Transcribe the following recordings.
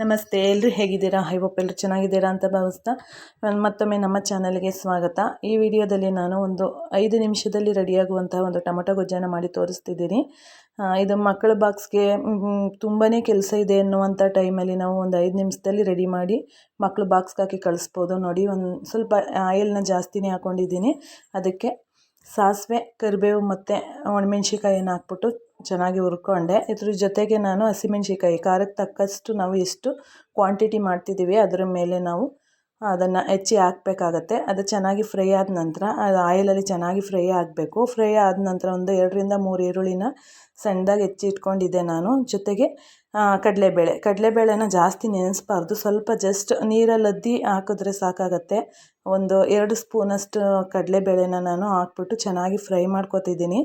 ನಮಸ್ತೆ. ಎಲ್ಲರೂ ಹೇಗಿದ್ದೀರಾ? ಐ ಹೋಪ್ ಎಲ್ಲರೂ ಚೆನ್ನಾಗಿದ್ದೀರಾ ಅಂತ ಭಾವಿಸ್ತಾ ಮತ್ತೊಮ್ಮೆ ನಮ್ಮ ಚಾನಲ್ಗೆ ಸ್ವಾಗತ. ಈ ವಿಡಿಯೋದಲ್ಲಿ ನಾನು ಒಂದು ಐದು ನಿಮಿಷದಲ್ಲಿ ರೆಡಿಯಾಗುವಂತಹ ಒಂದು ಟೊಮೊಟೊ ಗೊಜ್ಜನ ಮಾಡಿ ತೋರಿಸ್ತಿದ್ದೀನಿ. ಇದು ಮಕ್ಕಳ ಬಾಕ್ಸ್ಗೆ ತುಂಬಾ ಕೆಲಸ ಇದೆ ಅನ್ನುವಂಥ ಟೈಮಲ್ಲಿ ನಾವು ಒಂದು ಐದು ನಿಮಿಷದಲ್ಲಿ ರೆಡಿ ಮಾಡಿ ಮಕ್ಕಳು ಬಾಕ್ಸ್ಗೆ ಹಾಕಿ ಕಳಿಸ್ಬೋದು. ನೋಡಿ, ಒಂದು ಸ್ವಲ್ಪ ಆಯಿಲ್ನ ಜಾಸ್ತಿನೇ ಹಾಕ್ಕೊಂಡಿದ್ದೀನಿ ಅದಕ್ಕೆ ಸಾಸಿವೆ, ಕರಿಬೇವು ಮತ್ತು ಒಣಮೆಣ್ಸಿಕಾಯನ್ನು ಹಾಕ್ಬಿಟ್ಟು ಚೆನ್ನಾಗಿ ಹುರ್ಕೊಂಡೆ. ಇದ್ರ ಜೊತೆಗೆ ನಾನು ಹಸಿಮೆಣ್ಸಿಕಾಯಿ ಖಾರಕ್ಕೆ ತಕ್ಕಷ್ಟು ನಾವು ಎಷ್ಟು ಕ್ವಾಂಟಿಟಿ ಮಾಡ್ತಿದ್ದೀವಿ ಅದರ ಮೇಲೆ ನಾವು ಅದನ್ನು ಹೆಚ್ಚಿ ಹಾಕಬೇಕಾಗತ್ತೆ. ಅದು ಚೆನ್ನಾಗಿ ಫ್ರೈ ಆದ ನಂತರ, ಅದು ಆಯಿಲಲ್ಲಿ ಚೆನ್ನಾಗಿ ಫ್ರೈ ಆಗಬೇಕು. ಫ್ರೈ ಆದ ನಂತರ ಒಂದು ಎರಡರಿಂದ ಮೂರು ಈರುಳ್ಳಿನ ಸಣ್ಣದಾಗಿ ಹೆಚ್ಚಿ ಇಟ್ಕೊಂಡಿದ್ದೆ ನಾನು. ಜೊತೆಗೆ ಕಡಲೆಬೇಳೆ. ಕಡಲೆಬೇಳೆನ ಜಾಸ್ತಿ ನೆನೆಸ್ಬಾರ್ದು. ಸ್ವಲ್ಪ ಜಸ್ಟ್ ನೀರಲ್ಲದ್ದಿ ಹಾಕಿದ್ರೆ ಸಾಕಾಗತ್ತೆ. ಒಂದು ಎರಡು ಸ್ಪೂನಷ್ಟು ಕಡಲೆಬೇಳೆನ ನಾನು ಹಾಕ್ಬಿಟ್ಟು ಚೆನ್ನಾಗಿ ಫ್ರೈ ಮಾಡ್ಕೊತಿದ್ದೀನಿ.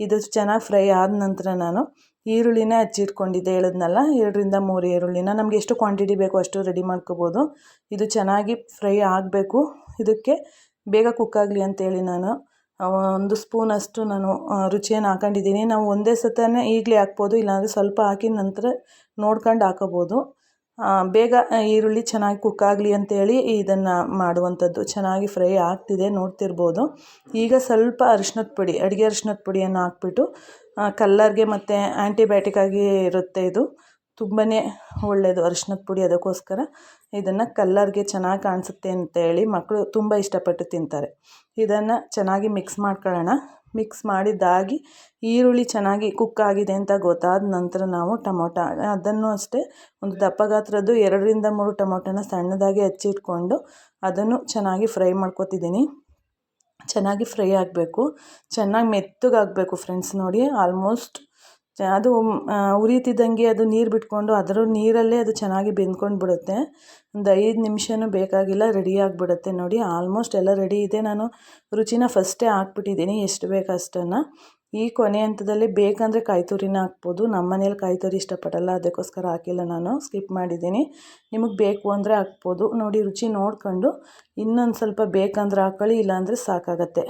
ಇದು ಚೆನ್ನಾಗಿ ಫ್ರೈ ಆದ ನಂತರ ನಾನು ಈರುಳ್ಳಿನ ಹಚ್ಚಿಟ್ಕೊಂಡಿದ್ದೆ ಹೇಳಿದ್ನಲ್ಲ, ಎರಡರಿಂದ ಮೂರು ಈರುಳ್ಳಿನ. ನಮಗೆ ಎಷ್ಟು ಕ್ವಾಂಟಿಟಿ ಬೇಕೋ ಅಷ್ಟು ರೆಡಿ ಮಾಡ್ಕೋಬೋದು. ಇದು ಚೆನ್ನಾಗಿ ಫ್ರೈ ಆಗಬೇಕು. ಇದಕ್ಕೆ ಬೇಗ ಕುಕ್ ಆಗಲಿ ಅಂತೇಳಿ ನಾನು ಒಂದು ಸ್ಪೂನಷ್ಟು ನಾನು ರುಚಿಯನ್ನು ಹಾಕೊಂಡಿದ್ದೀನಿ. ನಾವು ಒಂದೇ ಸತನೇ ಈಗಲೇ ಹಾಕ್ಬೋದು, ಇಲ್ಲಾಂದರೆ ಸ್ವಲ್ಪ ಹಾಕಿದ ನಂತರ ನೋಡ್ಕೊಂಡು ಹಾಕೋಬೋದು. ಬೇಗ ಈರುಳ್ಳಿ ಚೆನ್ನಾಗಿ ಕುಕ್ ಆಗಲಿ ಅಂತೇಳಿ ಇದನ್ನು ಮಾಡುವಂಥದ್ದು. ಚೆನ್ನಾಗಿ ಫ್ರೈ ಆಗ್ತಿದೆ, ನೋಡ್ತಿರ್ಬೋದು. ಈಗ ಸ್ವಲ್ಪ ಅರಿಶಿನದ ಪುಡಿ, ಅಡುಗೆ ಅರಿಶಿನದ ಪುಡಿಯನ್ನು ಹಾಕ್ಬಿಟ್ಟು ಕಲ್ಲರ್ಗೆ ಮತ್ತು ಆ್ಯಂಟಿಬಯೋಟಿಕ್ ಆಗಿ ಇರುತ್ತೆ ಇದು. ತುಂಬಾ ಒಳ್ಳೆಯದು ಅರಿಶಿನದ ಪುಡಿ ಅದಕ್ಕೋಸ್ಕರ ಇದನ್ನು ಕಲ್ಲರ್ಗೆ ಚೆನ್ನಾಗಿ ಕಾಣಿಸುತ್ತೆ ಅಂತೇಳಿ ಮಕ್ಕಳು ತುಂಬ ಇಷ್ಟಪಟ್ಟು ತಿಂತಾರೆ. ಇದನ್ನು ಚೆನ್ನಾಗಿ ಮಿಕ್ಸ್ ಮಾಡ್ಕೊಳ್ಳೋಣ. ಮಿಕ್ಸ್ ಮಾಡಿದ್ದಾಗಿ ಈರುಳ್ಳಿ ಚೆನ್ನಾಗಿ ಕುಕ್ ಆಗಿದೆ ಅಂತ ಗೊತ್ತಾದ ನಂತರ ನಾವು ಟೊಮೊಟೊ, ಅದನ್ನು ಅಷ್ಟೇ ಒಂದು ದಪ್ಪ ಗಾತ್ರದ್ದು ಎರಡರಿಂದ ಮೂರು ಟೊಮೊಟೊನ ಸಣ್ಣದಾಗಿ ಹಚ್ಚಿಟ್ಕೊಂಡು ಅದನ್ನು ಚೆನ್ನಾಗಿ ಫ್ರೈ ಮಾಡ್ಕೊತಿದ್ದೀನಿ. ಚೆನ್ನಾಗಿ ಫ್ರೈ ಆಗಬೇಕು. ಚೆನ್ನಾಗಿ ಮೆತ್ತಗಾಗಬೇಕು ಫ್ರೆಂಡ್ಸ್ ನೋಡಿ. ಆಲ್ಮೋಸ್ಟ್ ಅದು ಉರಿತಿದ್ದಂಗೆ ಅದು ನೀರು ಬಿಟ್ಕೊಂಡು ಅದರ ನೀರಲ್ಲೇ ಅದು ಚೆನ್ನಾಗಿ ಬೆಂದ್ಕೊಂಡು ಬಿಡುತ್ತೆ ಒಂದು ಐದು ನಿಮಿಷನೂ ಬೇಕಾಗಿಲ್ಲ, ರೆಡಿ ಆಗಿಬಿಡುತ್ತೆ ನೋಡಿ. ಆಲ್ಮೋಸ್ಟ್ ಎಲ್ಲ ರೆಡಿ ಇದೆ. ನಾನು ರುಚಿನ ಫಸ್ಟೇ ಹಾಕ್ಬಿಟ್ಟಿದ್ದೀನಿ, ಎಷ್ಟು ಬೇಕು ಅಷ್ಟನ್ನು. ಈ ಕೊನೆ ಹಂತದಲ್ಲಿ ಬೇಕಂದರೆ ಕಾಯಿ ತುರಿನ ಹಾಕ್ಬೋದು. ನಮ್ಮ ಮನೇಲಿ ಕಾಯಿ ತುರಿ ಇಷ್ಟಪಡಲ್ಲ, ಅದಕ್ಕೋಸ್ಕರ ಹಾಕಿಲ್ಲ ನಾನು. ಸ್ಕಿಪ್ ಮಾಡಿದ್ದೀನಿ. ನಿಮಗೆ ಬೇಕು ಅಂದರೆ ಹಾಕ್ಬೋದು. ನೋಡಿ, ರುಚಿ ನೋಡ್ಕೊಂಡು ಇನ್ನೊಂದು ಸ್ವಲ್ಪ ಬೇಕಂದ್ರೆ ಹಾಕೊಳ್ಳಿ, ಇಲ್ಲಾಂದರೆ ಸಾಕಾಗತ್ತೆ.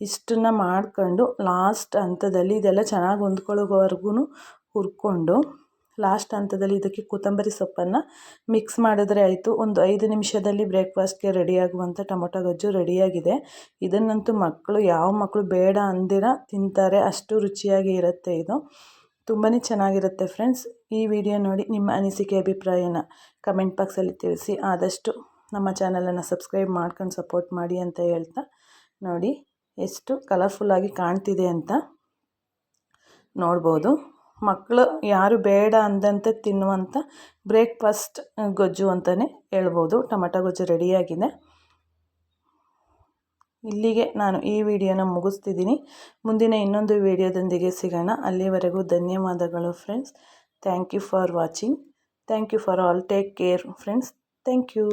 ಇಷ್ಟನ್ನು ಮಾಡ್ಕೊಂಡು ಲಾಸ್ಟ್ ಹಂತದಲ್ಲಿ ಇದೆಲ್ಲ ಚೆನ್ನಾಗಿ ಹೊಂದ್ಕೊಳ್ಳೋವರೆಗೂ ಹುರ್ಕೊಂಡು ಲಾಸ್ಟ್ ಹಂತದಲ್ಲಿ ಇದಕ್ಕೆ ಕೊತ್ತಂಬರಿ ಸೊಪ್ಪನ್ನು ಮಿಕ್ಸ್ ಮಾಡಿದ್ರೆ ಆಯಿತು. ಒಂದು ಐದು ನಿಮಿಷದಲ್ಲಿ ಬ್ರೇಕ್ಫಾಸ್ಟ್ಗೆ ರೆಡಿಯಾಗುವಂಥ ಟೊಮೊಟೊ ಗೊಜ್ಜು ರೆಡಿಯಾಗಿದೆ ಇದನ್ನಂತೂ ಮಕ್ಕಳು, ಯಾವ ಮಕ್ಕಳು ಬೇಡ ಅಂದಿರ ತಿಂತಾರೆ. ಅಷ್ಟು ರುಚಿಯಾಗಿ ಇರುತ್ತೆ ಇದು. ತುಂಬಾ ಚೆನ್ನಾಗಿರುತ್ತೆ ಫ್ರೆಂಡ್ಸ್ ಈ ವಿಡಿಯೋ ನೋಡಿ ನಿಮ್ಮ ಅನಿಸಿಕೆ, ಅಭಿಪ್ರಾಯನ ಕಮೆಂಟ್ ಬಾಕ್ಸಲ್ಲಿ ತಿಳಿಸಿ. ಆದಷ್ಟು ನಮ್ಮ ಚಾನಲನ್ನು ಸಬ್ಸ್ಕ್ರೈಬ್ ಮಾಡ್ಕೊಂಡು ಸಪೋರ್ಟ್ ಮಾಡಿ ಅಂತ ಹೇಳ್ತಾ ನೋಡಿ. ಎಷ್ಟು ಕಲರ್ಫುಲ್ಲಾಗಿ ಕಾಣ್ತಿದೆ ಅಂತ ನೋಡ್ಬೋದು. ಮಕ್ಕಳು ಯಾರು ಬೇಡ ಅಂದಂತೆ ತಿನ್ನುವಂಥ ಬ್ರೇಕ್ಫಾಸ್ಟ್ ಗೊಜ್ಜು ಅಂತಲೇ ಹೇಳ್ಬೋದು. ಟೊಮಟೊ ಗೊಜ್ಜು ರೆಡಿಯಾಗಿದೆ ಇಲ್ಲಿಗೆ ನಾನು ಈ ವಿಡಿಯೋನ ಮುಗಿಸ್ತಿದ್ದೀನಿ. ಮುಂದಿನ ಇನ್ನೊಂದು ವಿಡಿಯೋದೊಂದಿಗೆ ಸಿಗೋಣ. ಅಲ್ಲಿವರೆಗೂ ಧನ್ಯವಾದಗಳು friends thank you for watching thank you for all take care friends thank you